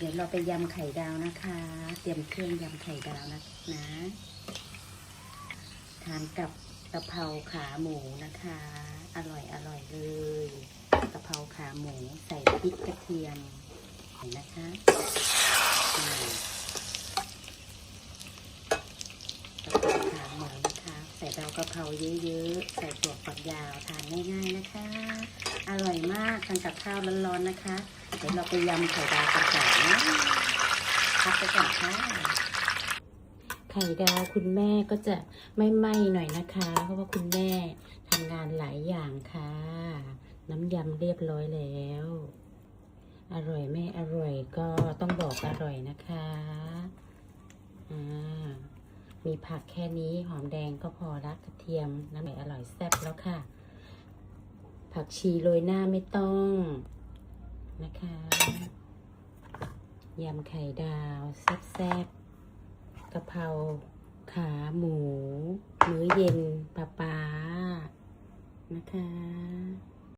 เดี๋ยวเราไปยำไข่ดาวนะคะ เตรียมเครื่องยำไข่ดาวนะนะทานกับกะเพราขาหมูนะคะ อร่อยอร่อยเลยกะเพราขาหมูใส่พริกกระเทียมเห็นนะคะอ่กะเพราขาหมูนะคะ ใส่ดาวกะเพราเยอะๆ ใส่ถั่วฝักยาวทานง่ายๆนะคะากทานกับข้าวร้อนๆนะคะ เดี๋ยวเราไปยำไข่ดาวกันก่อนนะพักไปก่อนค่ะ ไข่ดาวคุณแม่ก็จะไม่ไหม้หน่อยนะคะ เพราะว่าคุณแม่ทำงานหลายอย่างค่ะ น้ำยำเรียบร้อยแล้ว อร่อยไม่อร่อยก็ต้องบอกอร่อยนะคะอ่ามีผักแค่นี้หอมแดงก็พอละกระเทียมน้ำไหลอร่อยแซ่บแล้วค่ะ ผักชีโรยหน้าไม่ต้อง นะคะ ยำไข่ดาวแซ่บๆกะเพราขาหมู มื้อเย็นปลาปลานะคะ